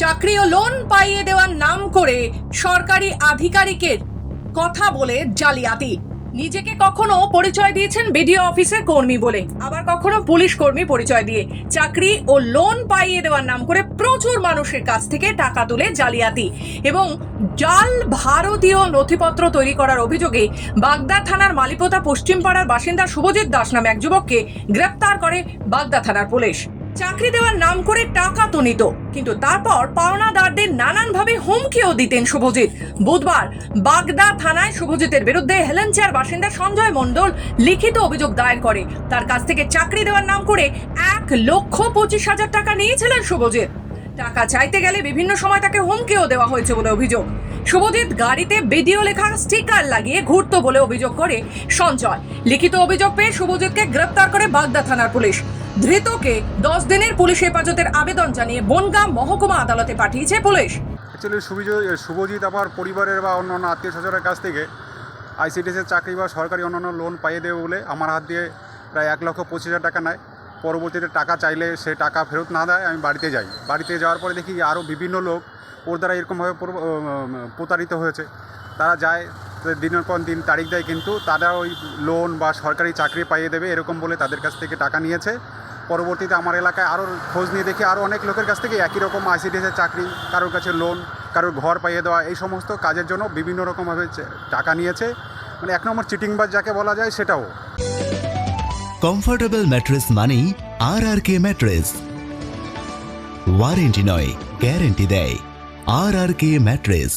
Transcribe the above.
চাকরি ও লোন পাইয়ে দেওয়ার নাম করে সরকারি আধিকারিকের কথা বলে জালিয়াতি। নিজেকে কখনো পরিচয় দিয়েছেন বিডিও অফিসের কর্মী বলে, আবার কখনো পুলিশ কর্মী পরিচয় দিয়ে। চাকরি ও লোন পাইয়ে দেওয়ার নাম করে প্রচুর মানুষের কাছ থেকে টাকা তুলে জালিয়াতি এবং জাল ভারতীয় নথিপত্র তৈরি করার অভিযোগে বাগদা থানার মালিপোতা পশ্চিমপাড়ার বাসিন্দা শুভজিৎ দাস নামে এক যুবককে গ্রেপ্তার করে বাগদা থানার পুলিশ। চাকরি দেওয়ার নাম করে টাকা তো নিত। কিন্তু তারপর পাওনাদারদের নানানভাবে হুমকিও দিতেন শুভজিৎ। বুধবার বাগদা থানায় শুভজিতের বিরুদ্ধে হেলেঞ্চার বাসিন্দা সঞ্জয় মণ্ডল লিখিত অভিযোগ দায়ের করে। তার কাছ থেকে চাকরি দেওয়ার নাম করে এক লক্ষ পঁচিশ হাজার টাকা নিয়েছিলেন শুভজিৎ। টাকা চাইতে গেলে বিভিন্ন সময় তাকে হুমকিও দেওয়া হয়েছে বলে অভিযোগ। শুভজিৎ গাড়িতে ভিডিও লেখার স্টিকার লাগিয়ে ঘুরতো বলে অভিযোগ করে সঞ্জয়। লিখিত অভিযোগ পেয়ে শুভজিৎকে গ্রেপ্তার করে বাগদা থানার পুলিশ। ধৃতকে দশ দিনের পুলিশ হেফাজতের আবেদন জানিয়ে বনগাঁ মহকুমা আদালতে পাঠিয়েছে পুলিশ। অ্যাকচুয়ালি শুভজিৎ শুভজিৎ আমার পরিবারের বা অন্যান্য আত্মীয় স্বজনের কাছ থেকে আইসিডিএসের চাকরি বা সরকারি অন্যান্য লোন পাইয়ে দেবে বলে আমার হাত দিয়ে প্রায় এক লক্ষ পঁচিশ হাজার টাকা নেয়। পরবর্তীতে টাকা চাইলে সে টাকা ফেরত না দেয়, আমি বাড়িতে যাই। বাড়িতে যাওয়ার পরে দেখি আরও বিভিন্ন লোক ওর দ্বারা এরকমভাবে প্রতারিত হয়েছে। তারা যায় দিনের পর দিন তারিখ দেয়, কিন্তু তারা ওই লোন বা সরকারি চাকরি পাইয়ে দেবে এরকম বলে তাদের কাছ থেকে টাকা নিয়েছে। পরবর্তীতে আমার এলাকায় আরও খোঁজ নিয়ে দেখি আরও অনেক লোকের কাছ থেকে একই রকম আইসিডিএসের চাকরি, কারোর কাছে লোন কারোর ঘর পাইয়ে দেওয়া, এই সমস্ত কাজের জন্য বিভিন্ন রকমভাবে টাকা নিয়েছে। মানে এক নম্বর চিটিংবাজ যাকে বলা যায় সেটাও। কমফোর্টেবল ম্যাট্রেস মানেই আর আর কে ম্যাট্রেস ওয়ারেন্টি নয় গ্যারেন্টি দেয়। আর আর কে ম্যাট্রেস